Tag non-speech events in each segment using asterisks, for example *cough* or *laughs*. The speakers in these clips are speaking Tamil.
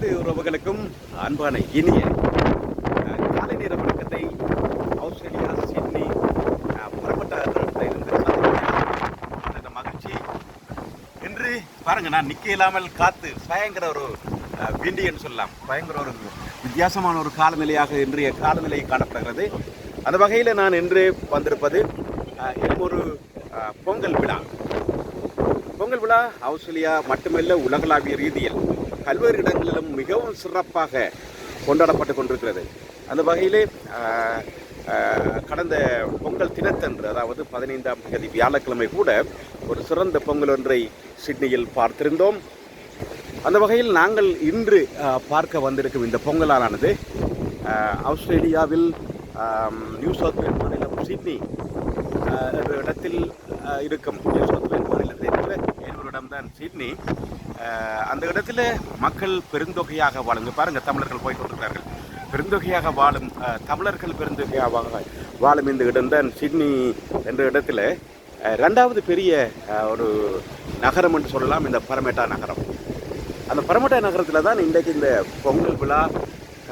அனைத்து உறவுகளுக்கும் அன்பான இனிய காலை நேர வணக்கத்தை ஆஸ்திரேலியா சிட்னி புறப்பட்ட அந்த மகிழ்ச்சி. இன்று பாருங்க நான் நிக்க இல்லாமல் காத்து பயங்கர ஒரு அஹ், சொல்லலாம். பயங்கர ஒரு வித்தியாசமான ஒரு காலநிலையாக இன்றைய காலநிலை காணப்படுகிறது. அந்த வகையில் நான் இன்று வந்திருப்பது ஒரு பொங்கல் விழா. பொங்கல் விழா ஆஸ்திரேலியா மட்டுமல்ல உலகளாவிய ரீதியில் பல்வேறு இடங்களிலும் மிகவும் சிறப்பாக கொண்டாடப்பட்டு கொண்டிருக்கிறது. அந்த வகையிலே கடந்த பொங்கல் தினத்தன்று அதாவது பதினைந்தாம் தேதி வியாழக்கிழமை கூட ஒரு சிறந்த பொங்கல் ஒன்றை சிட்னியில் பார்த்திருந்தோம். அந்த வகையில் நாங்கள் இன்று பார்க்க வந்திருக்கும் இந்த பொங்கலானது ஆஸ்திரேலியாவில் நியூ சவுத் மாநிலம் சிட்னி என்ற இடத்தில் இருக்கும் நியூ சவுத் வேல்ஸ் மாநிலத்தில் இருக்கிற இடம்தான் சிட்னி. அந்த இடத்துல மக்கள் பெருந்தொகையாக வாழுங்க. பாருங்க தமிழர்கள் போய் கொண்டிருக்கிறார்கள். பெருந்தொகையாக வாழும் தமிழர்கள் பெருந்தொகையாக வாழும் இந்த இடம்தான் சிட்னி என்ற இடத்துல ரெண்டாவது பெரிய ஒரு நகரம் என்று சொல்லலாம் இந்த பரமேட்டா நகரம். அந்த பரமேட்டா நகரத்தில் தான் இன்றைக்கு இந்த பொங்கல் விழா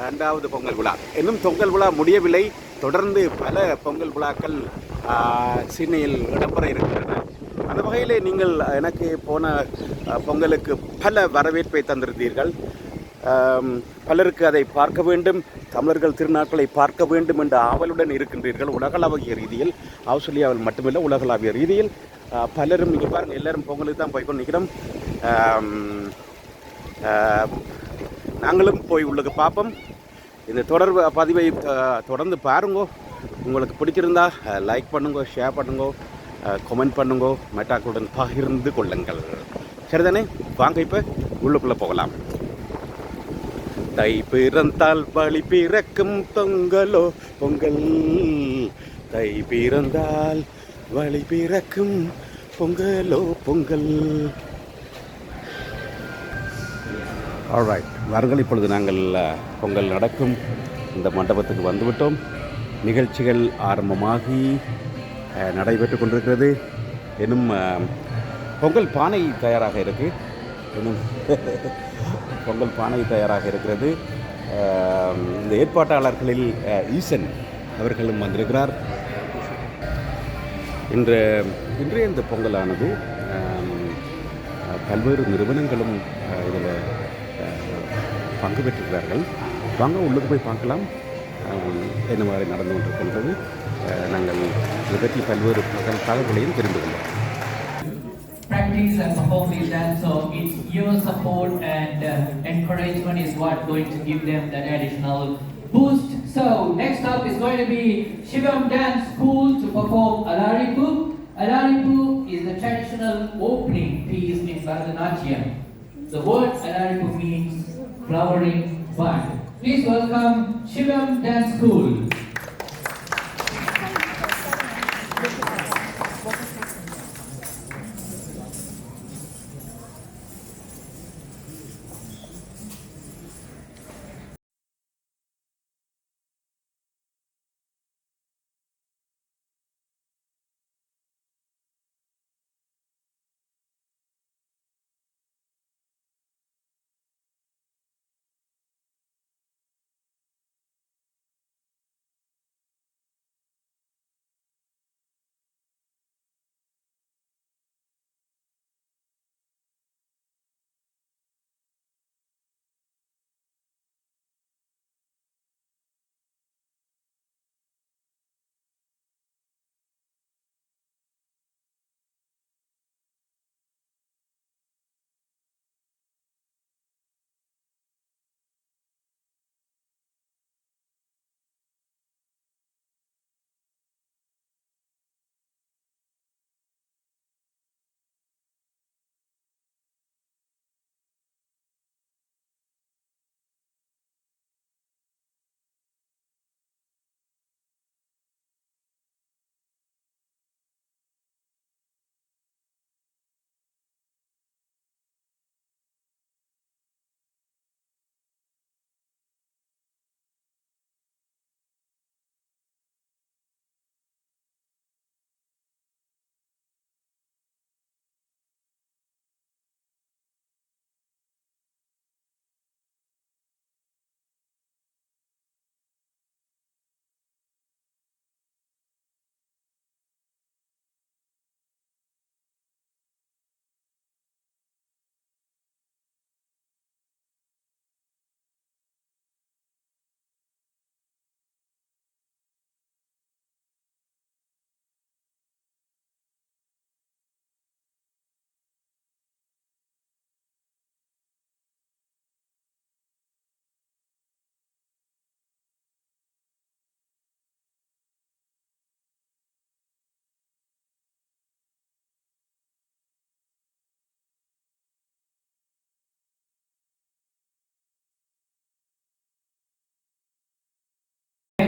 ரெண்டாவது பொங்கல் விழா. இன்னும் பொங்கல் விழா முடியவில்லை. தொடர்ந்து பல பொங்கல் விழாக்கள் சிட்னியில் இடம்பெற இருக்கின்றன. அந்த வகையில் நீங்கள் எனக்கு போன பொங்கலுக்கு பல வரவேற்பை தந்திருந்தீர்கள். பலருக்கு அதை பார்க்க வேண்டும் தமிழர்கள் திருநாட்களை பார்க்க வேண்டும் என்ற ஆவலுடன் இருக்கின்றீர்கள் உலகளாவிய ரீதியில். ஆஸ்திரேலியாவில் மட்டுமில்லை உலகளாவிய ரீதியில். பலரும் நீங்கள் பாருங்கள் எல்லோரும் பொங்கலுக்கு தான் போய் கொண்டு நிற்கிறோம் நாங்களும் போய் உள்ளுக்கு பார்ப்போம். இந்த தொடர்பு பதிவை தொடர்ந்து பாருங்கோ. உங்களுக்கு பிடிச்சிருந்தா லைக் பண்ணுங்க ஷேர் பண்ணுங்க. கமெண்ட் பண்ணுங்க மெட்டாக்களுடன் பகிர்ந்து கொள்ளுங்கள். சரிதானே? வாங்க இப்போ உள்ளுக்குள்ளே போகலாம். தை பிறந்தால் வழி பிறக்கும் பொங்கலோ பொங்கல். தை பிறந்தால் வழி பிறக்கும் பொங்கலோ பொங்கல். ஆல்ரைட் வாருங்கள் இப்பொழுது நாங்கள் பொங்கல் நடக்கும். இந்த மண்டபத்துக்கு வந்துவிட்டோம். நிகழ்ச்சிகள் ஆரம்பமாகி நடைபெற்று கொண்டிருக்கிறது. இன்னும் பொங்கல் பானை தயாராக இருக்குது இன்னும் *laughs* பொங்கல் பானை தயாராக இருக்கிறது. இந்த ஏற்பாட்டாளர்களில் ஈசன் அவர்களும் வந்திருக்கிறார். இன்று இன்றைய இந்த பொங்கலானது பல்வேறு நிறுவனங்களும் இதில் பங்கு பெற்றிருக்கிறார்கள். வாங்க உள்ளுக்கு போய் பார்க்கலாம். என்ன மாதிரி நடந்து கொண்டிருக்கின்றது. நாங்கள் இதை பற்றி பல்வேறு தகவல் தகவல்களையும் தெரிந்து கொண்டோம் practice and perform this dance. So it's your support and uh, encouragement is what going to give them that additional boost. So next up is going to be Shivam Dance School to perform Alaripu. Alaripu is the traditional opening piece in Bharatanatyam. The word Alaripu means flowering bud. Please welcome Shivam Dance School.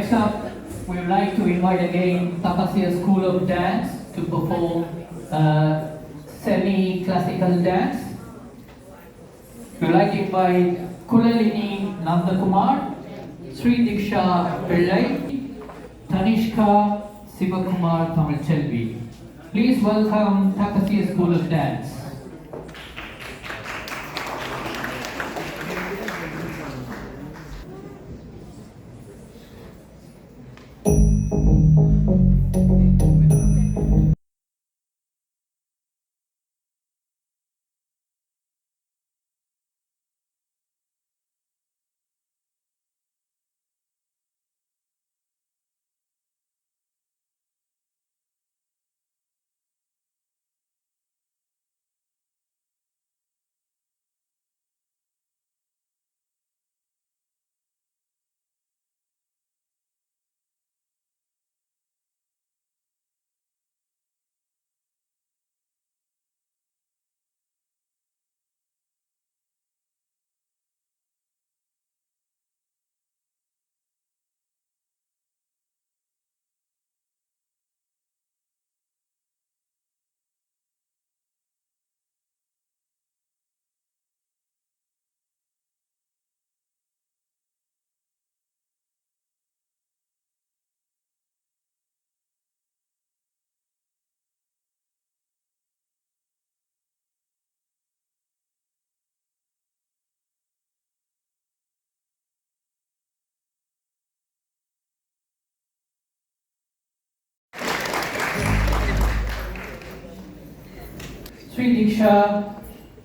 Next up, we would like to invite again Tapasia School of Dance to perform uh, semi-classical dance. We would like to invite Kulalini Nandakumar, Sri Diksha Pillai, Tanishka Sivakumar Tamilchelvi. Please welcome Tapasia School of Dance. Sri Diksha,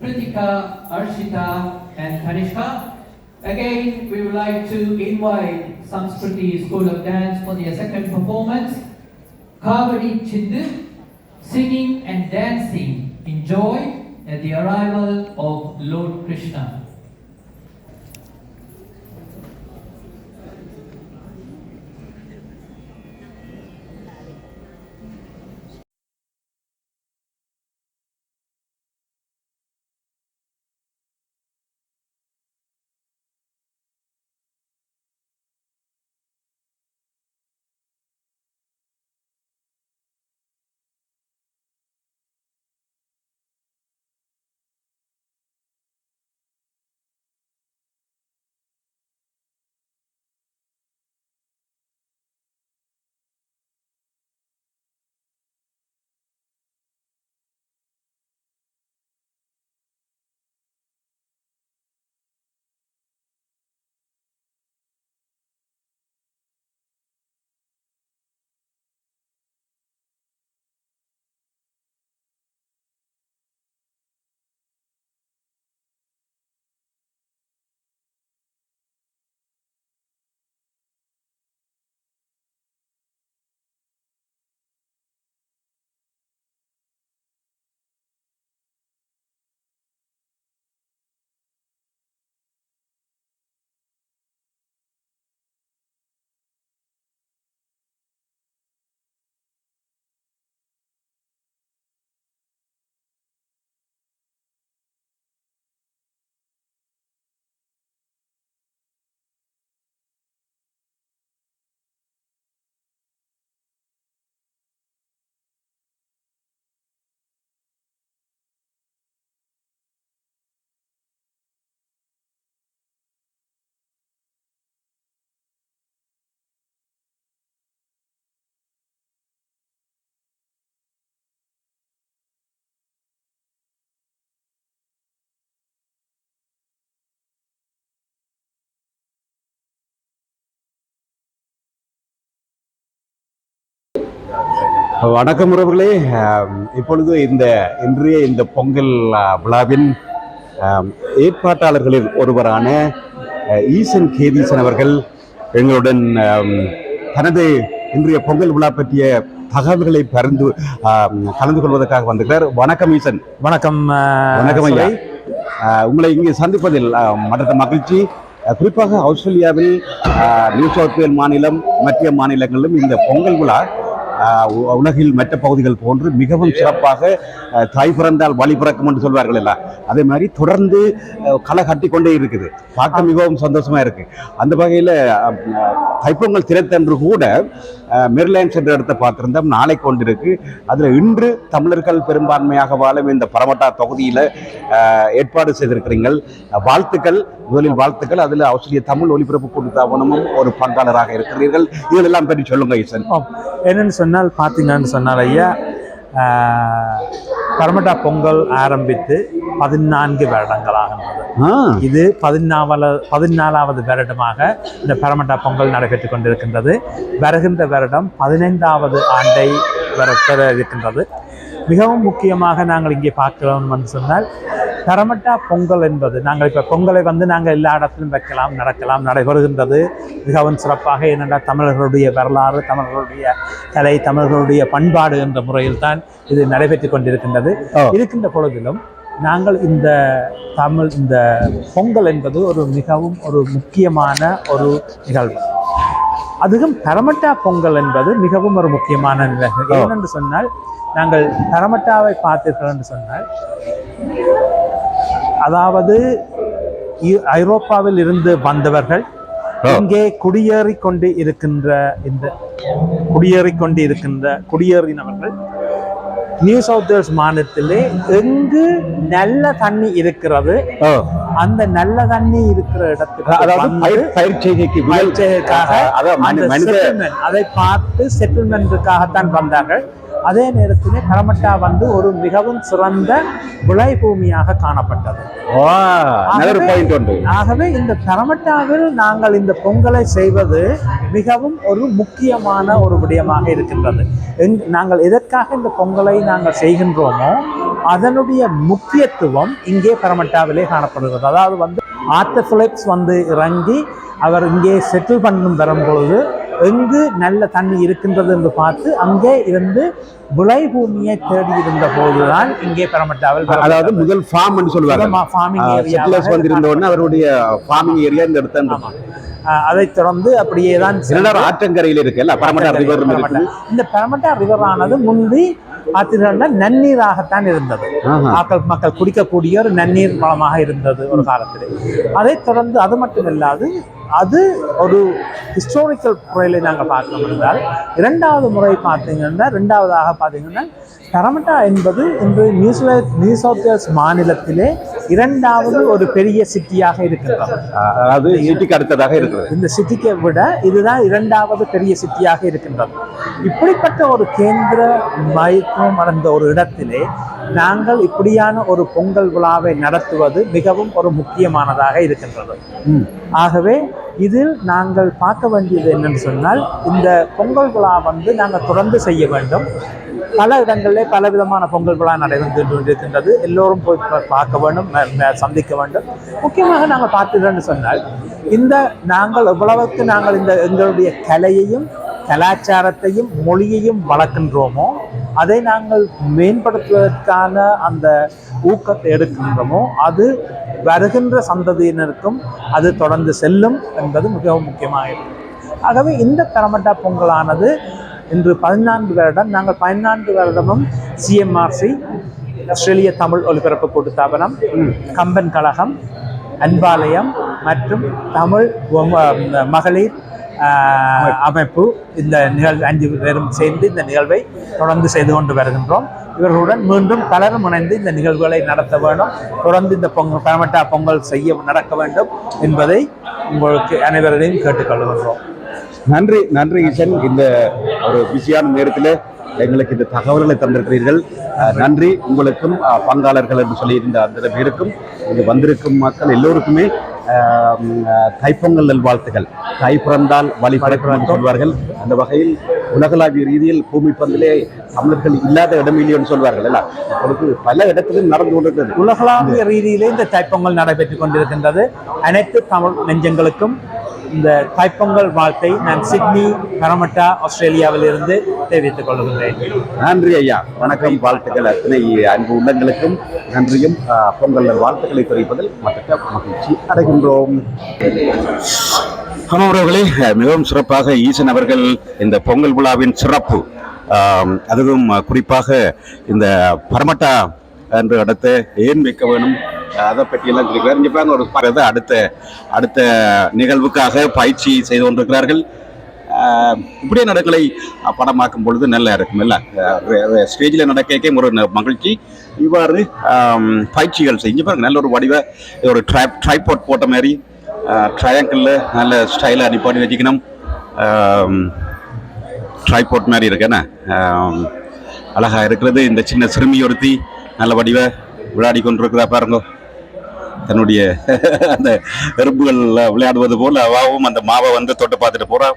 Pritika, Arshita, and Tanishka. Again, we would like to invite Sanskriti School of Dance for their second performance. Kavadi Chindu, singing and dancing in joy at the arrival of Lord Krishna. வணக்கம் உறவுகளே. இப்பொழுது இந்த இன்றைய இந்த பொங்கல் விழாவின் ஏற்பாட்டாளர்களில் ஒருவரான ஈசன் கேதீசன் அவர்கள் எங்களுடன் தனது இன்றைய பொங்கல் விழா பற்றிய தகவல்களை பரிந்து கலந்து கொள்வதற்காக வந்திருக்கிறார். வணக்கம் ஈசன். வணக்கம் வணக்கம் ஐயா. உங்களை இங்கே சந்திப்பதில் மற்ற மகிழ்ச்சி. குறிப்பாக ஆஸ்திரேலியாவில் நியூ சவுத் வேல் மாநிலம் மத்திய மாநிலங்களிலும் இந்த பொங்கல் விழா உலகில் மற்ற பகுதிகள் போன்று மிகவும் சிறப்பாக தாய் பிறந்தால் வழி பிறக்கும் என்று சொல்வார்கள் எல்லாம் அதே மாதிரி தொடர்ந்து களை கட்டி கொண்டே இருக்குது. பார்க்க மிகவும் சந்தோஷமா இருக்கு. அந்த வகையில் தைப்பொங்கல் திரைத்தன்று கூட மெரிலைன்ஸ் என்ற இடத்தை பார்த்திருந்தோம். நாளை கொண்டிருக்கு. அதில் இன்று தமிழர்கள் பெரும்பான்மையாக வாழும் இந்த பரமட்டா தொகுதியில் ஏற்பாடு செய்திருக்கிறீர்கள். வாழ்த்துக்கள். முதலில் வாழ்த்துக்கள். அதில் ஆஸ்திரேலிய தமிழ் ஒலிபரப்பு கூட்டுத்தாபனமும் ஒரு பங்காளராக இருக்கிறீர்கள். இதெல்லாம் பற்றி சொல்லுங்க ஈசன். என்னன்னு சொன்னால் பார்த்தீங்கன்னு சொன்னால் ஐயா பரமட்டா பொங்கல் ஆரம்பித்து பதினான்கு வருடங்களாகின்றது இது பதினாவல பதினாலாவது வருடமாக இந்த பரமட்டா பொங்கல் நடைபெற்று கொண்டிருக்கின்றது. வருகின்ற வருடம் பதினைந்தாவது ஆண்டை வர இருக்கின்றது. மிகவும் முக்கியமாக நாங்கள் இங்கே பார்க்கிறோம் என்று சொன்னால் பரமட்டா பொங்கல் என்பது நாங்கள் இப்போ பொங்கலை வந்து நாங்கள் எல்லா இடத்திலும் வைக்கலாம் நடக்கலாம் நடைபெறுகின்றது. மிகவும் சிறப்பாக ஏனென்றால் தமிழர்களுடைய வரலாறு தமிழர்களுடைய கலை தமிழர்களுடைய பண்பாடு என்ற முறையில் தான் இது நடைபெற்று கொண்டிருக்கின்றது. இருக்கின்ற பொழுதிலும் நாங்கள் இந்த தமிழ் இந்த பொங்கல் என்பது ஒரு மிகவும் ஒரு முக்கியமான ஒரு நிகழ்வு. அதுவும் பரமட்டா பொங்கல் என்பது மிகவும் ஒரு முக்கியமான நிகழ்வு. ஏனென்று சொன்னால் நாங்கள் பரமட்டாவை பார்த்தீர்கள் என்று சொன்னால் அதாவது ஐரோப்பாவில் இருந்து வந்தவர்கள். இங்கே குடியேறி கொண்டு இருக்கின்ற இந்த குடியேறி கொண்டு இருக்கின்ற குடியேறினவர்கள் நியூ சவுத் வேல்ஸ் மாநிலத்திலே எங்கு நல்ல தண்ணி இருக்கிறது. அந்த நல்ல தண்ணி இருக்கிற இடத்துக்கு அதாவது பயிர் செய்கைக்கு அதை பார்த்து செட்டில்மெண்ட்டுக்காகத்தான் வந்தார்கள். அதே நேரத்திலே கரமட்டா வந்து ஒரு மிகவும் சிறந்த விளை பூமியாக காணப்பட்டது. ஆகவே- இந்த கரமட்டாவில் நாங்கள் இந்த பொங்கலை செய்வது மிகவும் ஒரு முக்கியமான ஒரு விடயமாக இருக்கின்றது. எங்- நாங்கள் எதற்காக இந்த பொங்கலை நாங்கள் செய்கின்றோமோ அதனுடைய முக்கியத்துவம் இங்கே பரமட்டாவிலே காணப்படுகிறது. அதாவது வந்து பிலிப்ஸ் வந்து இறங்கி அவர் இங்கே செட்டில் பண்ணும் வரும் பொழுது எங்கு நல்ல தண்ணி இருக்கின்றது என்று பார்த்து அங்கே இருந்து விளை பூமியை தேடி இருந்த போதுதான் இங்கே பரமட்டாவில் அதாவது முதல் ஃபார்ம் என்று சொல்லுவாங்க ஃபார்மிங் செட்டிலர்ஸ் வந்திருந்த உடனே அவருடைய ஃபார்மிங் ஏரியா இந்த இடத்த அதைத் தொடர்ந்து அப்படியே தான் ஆற்றங்கரையில் இருக்குல்ல பரமட்டா ரிவர் இந்த பெரமட்டா ரிவர் ஆனது முந்தி பார்த்தீங்கன்னா நன்னீராகத்தான் இருந்தது. மக்கள் மக்கள் குடிக்கக்கூடிய ஒரு நன்னீர் வளமாக இருந்தது ஒரு காலத்தில். அதைத் தொடர்ந்து அது மட்டும் இல்லாது அது ஒரு ஹிஸ்டாரிக்கல் முறையில் நாங்கள் பார்க்க என்றால் இரண்டாவது முறை பார்த்தீங்கன்னா ரெண்டாவதாக பார்த்தீங்கன்னா கரமட்டா என்பது இன்று நியூசிலாந்து நியூ சவுத் வேல்ஸ் மாநிலத்திலே இரண்டாவது ஒரு பெரிய சிட்டியாக இருக்கின்றது. அதாவது சிட்டிக்கு அடுத்ததாக இருக்கிறது. இந்த சிட்டியை விட இதுதான் இரண்டாவது பெரிய சிட்டியாக இருக்கின்றது. இப்படிப்பட்ட ஒரு கேந்திர மையத்துவம் அடைந்த ஒரு இடத்திலே நாங்கள் இப்படியான ஒரு பொங்கல் விழாவை நடத்துவது மிகவும் ஒரு முக்கியமானதாக இருக்கின்றது. ஆகவே இதில் நாங்கள் பார்க்க வேண்டியது என்னன்னு சொன்னால் இந்த பொங்கல் விழா வந்து நாங்கள் தொடர்ந்து செய்ய வேண்டும். பல இடங்களிலே பல விதமான பொங்கல் விழா நடைபெற்று கொண்டிருக்கின்றது. எல்லோரும் போய் பார்க்க வேண்டும் சந்திக்க வேண்டும். முக்கியமாக நாங்கள் பார்த்ததுன்னு சொன்னால் இந்த நாங்கள் எவ்வளவுக்கு நாங்கள் இந்த எங்களுடைய கலையையும் கலாச்சாரத்தையும் மொழியையும் வளர்க்கின்றோமோ அதை நாங்கள் மேம்படுத்துவதற்கான அந்த ஊக்கத்தை எடுக்கின்றோமோ அது வருகின்ற சந்ததியினருக்கும் அது தொடர்ந்து செல்லும் என்பது மிகவும் முக்கியமாக இருக்கும் ஆகவே இந்த கரமட்டா பொங்கலானது இன்று பதினான்கு வருடம் நாங்கள் பதினான்கு வருடமும் சிஎம்ஆர்சி ஆஸ்திரேலிய தமிழ் ஒலிபரப்பு கூட்டுத்தாபனம் கம்பன் கழகம் அன்பாலயம் மற்றும் தமிழ் மகளிர் அமைப்பு இந்த நிகழ்வு அஞ்சு பேரும் சேர்ந்து இந்த நிகழ்வை தொடர்ந்து செய்து கொண்டு வருகின்றோம். இவர்களுடன் மீண்டும் பலரும் இணைந்து இந்த நிகழ்வுகளை நடத்த வேண்டும். தொடர்ந்து இந்த பொங்கல் பரமட்டா பொங்கல் செய்ய நடக்க வேண்டும் என்பதை உங்களுக்கு அனைவரையும் கேட்டுக்கொள்கின்றோம் நன்றி நன்றி கிஷன் இந்த ஒரு பிஸியான நேரத்தில் எங்களுக்கு இந்த தகவல்களை தந்திருக்கிறீர்கள். நன்றி. உங்களுக்கும் பங்காளர்கள் என்று சொல்லியிருந்த அந்த பேருக்கும் இங்கு வந்திருக்கும் மக்கள் எல்லோருக்குமே தைப்பொங்கல் நல்வாழ்த்துகள். தை பிறந்தால் வழி பிறக்கும் சொல்வார்கள். அந்த வகையில் உலகளாவிய ரீதியில் பூமி பந்திலே தமிழர்கள் இல்லாத இடம் இல்லையோன்னு சொல்வார்கள். எல்லாம் இப்பொழுது பல இடத்திலும் நடந்து கொண்டிருக்கிறது. உலகளாவிய ரீதியிலே இந்த தைப்பொங்கல் நடைபெற்றுக் கொண்டிருக்கின்றது. அனைத்து தமிழ் நெஞ்சங்களுக்கும் இந்த தைப்பொங்கல் வாழ்த்தை நான் சிட்னி கரமட்டா ஆஸ்திரேலியாவிலிருந்து தெரிவித்துக் கொள்கின்றேன். நன்றி ஐயா. வணக்கம் வாழ்த்துக்கள் அத்தனை அன்பு உள்ளங்களுக்கும். நன்றியும் பொங்கல் வாழ்த்துக்களை தெரிவிப்பதில் மற்ற மகிழ்ச்சி அடைகின்றோம். ஆமாம் அவர்களே மிகவும் சிறப்பாக ஈசன் அவர்கள் இந்த பொங்கல் விழாவின் சிறப்பு அதுவும் குறிப்பாக இந்த பரமட்டா என்ற இடத்தை ஏன் வைக்க வேணும்? அதை பற்றியெல்லாம் சொல்லிக்கிறார் இங்கே பாருங்க ஒரு பாருங்க, அடுத்த அடுத்த நிகழ்வுக்காக பயிற்சி செய்து கொண்டிருக்கிறார்கள். இப்படியே நடக்கலை படமாக்கும் பொழுது நல்லா இருக்கும் இல்லை? ஸ்டேஜில் நடக்க ஒரு மகிழ்ச்சி. இவ்வாறு பயிற்சிகள் செஞ்சு பாருங்க நல்ல ஒரு வடிவ ஒரு ட்ரை ட்ரைபோர்ட் போட்ட மாதிரி ட்ரையாங்கிளில் நல்ல ஸ்டைலாக அடிப்பாடி வச்சுக்கணும். ட்ரைபாட் மாதிரி இருக்குண்ணே அழகாக இருக்கிறது. இந்த சின்ன சிறுமி ஒருத்தி நல்ல வடிவ விளையாடி கொண்டிருக்கிறா பாருங்க. தன்னுடைய அந்த எறும்புகள் விளையாடுவது போல் அவாவும் அந்த மாவை வந்து தொட்டு பார்த்துட்டு போகிறா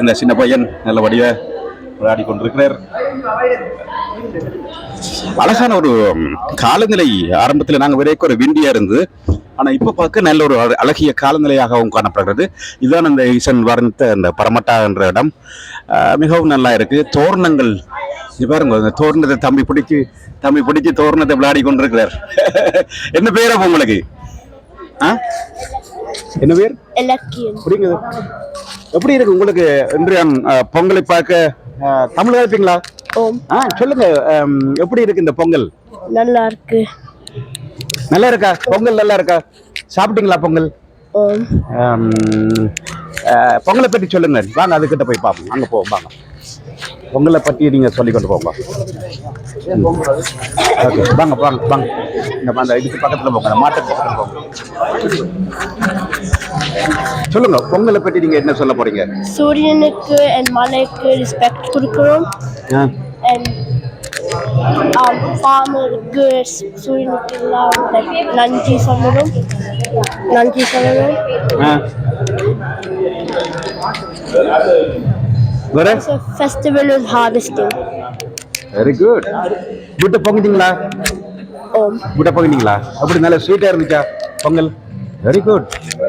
இந்த சின்ன பையன் நல்ல வடிவ விளையாடி கொண்டிருக்கிறார். அழகான ஒரு காலநிலை ஆரம்பத்தில் நாங்கள் வரைக்கும் ஒரு விண்டியா இருந்து ஆனால் இப்போ பார்க்க நல்ல ஒரு அழகிய காலநிலையாகவும் காணப்படுகிறது. இதுதான் அந்த ஈசன் வர்ணித்த அந்த பரமட்டா என்ற இடம். மிகவும் நல்லா இருக்குது தோரணங்கள் இது பாருங்க இந்த தோரணத்தை தம்பி பிடிச்சு தம்பி பிடிச்சு தோரணத்தை விளையாடி கொண்டிருக்கிறார். என்ன பேர் அப்ப உங்களுக்கு? ஆ? என்ன பேர்? புரியுது. எப்படி இருக்கு உங்களுக்கு இன்றைய ஆஹ், பொங்கலை பார்க்க? தமிழ் இருப்பீங்களா ஆ சொல்லுங்க எப்படி இருக்கு இந்த பொங்கல்? நல்லா இருக்கு. நல்லா இருக்கா? பொங்கல் நல்லா இருக்கா? சாப்பிட்டீங்களா பொங்கல்? பொங்கலை பற்றி சொல்லுங்க வாங்க அதுக்கிட்ட போய் பார்ப்போம். அங்கே போவோம் வாங்க. பொங்கலை பற்றி நீங்க சொல்லி கொண்டு போங்க. ஓகே வாங்க வாங்க வாங்க. இந்த அந்த இதுக்கு பக்கத்துல போங்க அந்த மாட்டுக்கு பக்கத்துல போங்க. சொல்லுங்க பொங்கலை பற்றி நீங்க என்ன சொல்ல போறீங்க? சூரியனுக்கு அண்ட் மலைக்கு ரெஸ்பெக்ட் கொடுக்குறோம். ஆ, அண்ட் ஃபார்மருக்கு சூரியனுக்கு எல்லாம் நன்றி சொல்லணும். நன்றி சொல்லணும். வேற? Festival is harvesting very good வீட்டை பொங்கிட்டீங்களா வீட்டை பொங்கிட்டீங்களா அப்படி நல்ல ஸ்வீட்டா இருந்துச்சா? பொங்கல். வெரி குட்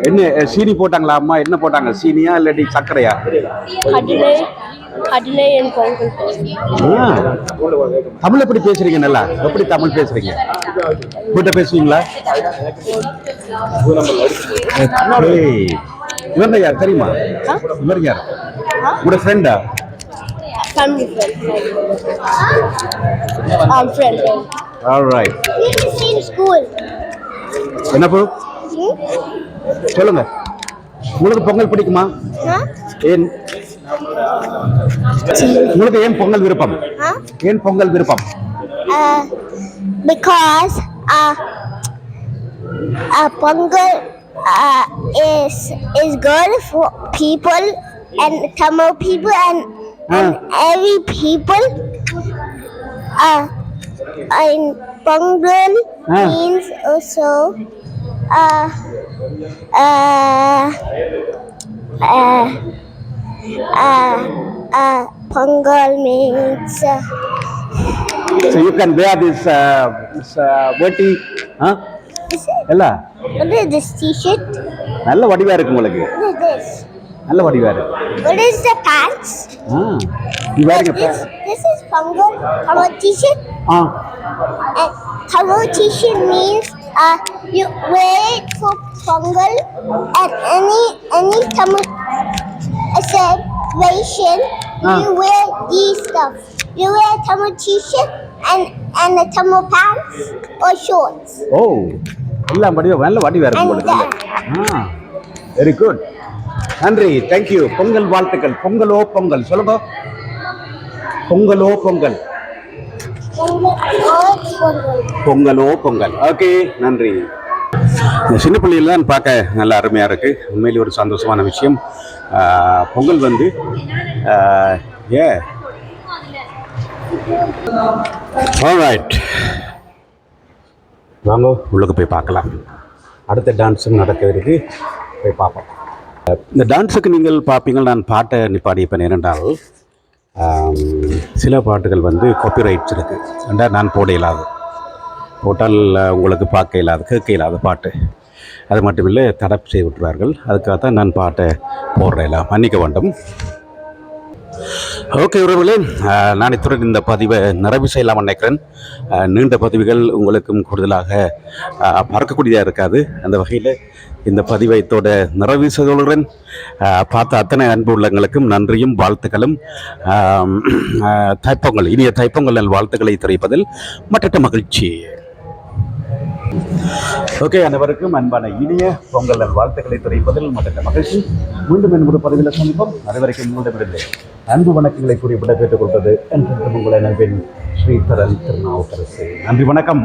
என்ன சீனி போட்டாங்களா அம்மா? என்ன போட்டாங்க? சீனியா இல்லாட்டி சர்க்கரையா. தமிழ் எப்படி பேசுறீங்க நல்லா? எப்படி தமிழ் பேசுறீங்க? வீட்டை பேசுவீங்களா? இவங்க யார்? தெரியுமா? இவர் யார்? உங்களோட ஃப்ரெண்டா same school என்ன சொல்லுங்க. உங்களுக்கு பொங்கல் பிடிக்குமா? ஏன்? உங்களுக்கு ஏன் பொங்கல் விருப்பம்? ஏன் பொங்கல் விருப்பம்? Uh, because uh, uh, Pongal uh, is is good for people and Tamil people and, and every people. Uh, and Pongal Ah. means also uh, uh, uh, uh, uh, Pongal means. Uh, So you can wear this uh, this uh, வேட்டி ஆ is it? இல்ல What is this t-shirt? நல்ல வடிவா இருக்கு உங்களுக்கு What is this? நல்ல வடிவா இருக்கு What is the pants? ஆ நீ வேறுங்க This, this is Pongal Tamil t-shirt. Ah And Tamil t-shirt means uh, you wear it for Pongal and any any Tamil celebration. Ah. You wear these stuff. You wear Tamil t-shirt and and the Tamil pants or shorts. ஓ எல்லாம் வடிவா நல்ல வடிவா இருக்கு உங்களுக்கு ஆ வெரி குட் நன்றி. தேங்க்யூ பொங்கல் வாழ்த்துக்கள். பொங்கலோ பொங்கல். சொல்லுங்க. பொங்கலோ பொங்கல். பொங்கலோ பொங்கல். ஓகே நன்றி. இந்த சின்ன பிள்ளைகள் தான் பார்க்க நல்ல அருமையாக இருக்குது உண்மையிலே ஒரு சந்தோஷமான விஷயம். பொங்கல் வந்து ஏ? ஆல்ரைட் வாங்க உள்ளுக்கு போய் பார்க்கலாம். அடுத்த டான்ஸும் நடக்க இருக்கு போய் பார்ப்போம். இந்த டான்ஸுக்கு நீங்கள் பார்ப்பீங்கள் நான் பாட்டை நிப்பாடிப்பேன் ஏனென்றால் சில பாட்டுகள் வந்து காப்பிரைட்ஸ் இருக்குது ரெண்டா நான் போட இயலாது. போட்டால் உங்களுக்கு பார்க்க இயலாது கேட்க இயலாத பாட்டு. அது மட்டும் இல்லை தடை செய்து விட்டுறார்கள் அதுக்காக தான் நான் பாட்டை போடுறேன் மன்னிக்க வேண்டும். ஓகே உறவுகளே நான் இத்துடன் இந்த பதிவை நிறைவு செய்யலாம் நினைக்கிறேன். நீண்ட பதிவுகள் உங்களுக்கும் கூடுதலாக அஹ், பார்க்கக்கூடியதாக இருக்காது. அந்த வகையில் இந்த பதிவை இதோட நிறைவு செய்துள்ளேன் பார்த்த அத்தனை அன்பு உள்ளங்களுக்கும் நன்றியும் வாழ்த்துக்களும். தைப்பொங்கல் இனிய தைப்பொங்கல் நல் வாழ்த்துக்களை தெரிவிப்பதில் மற்ற மகிழ்ச்சி. ஓகே அனைவருக்கும் அன்பான இனிய பொங்கல் நல் வாழ்த்துக்களை தெரிவிப்பதில் மற்ற மகிழ்ச்சி. மீண்டும் என்னுடைய பதிவில் சந்திப்போம். அதுவரைக்கும் உங்களிடமிருந்து அன்பு வணக்கங்களை குறிப்பிட கேட்டுக்கொள்வது என்று உங்களை நண்பின் ஸ்ரீதரன் திருநாவுக்கரசு. நன்றி வணக்கம்.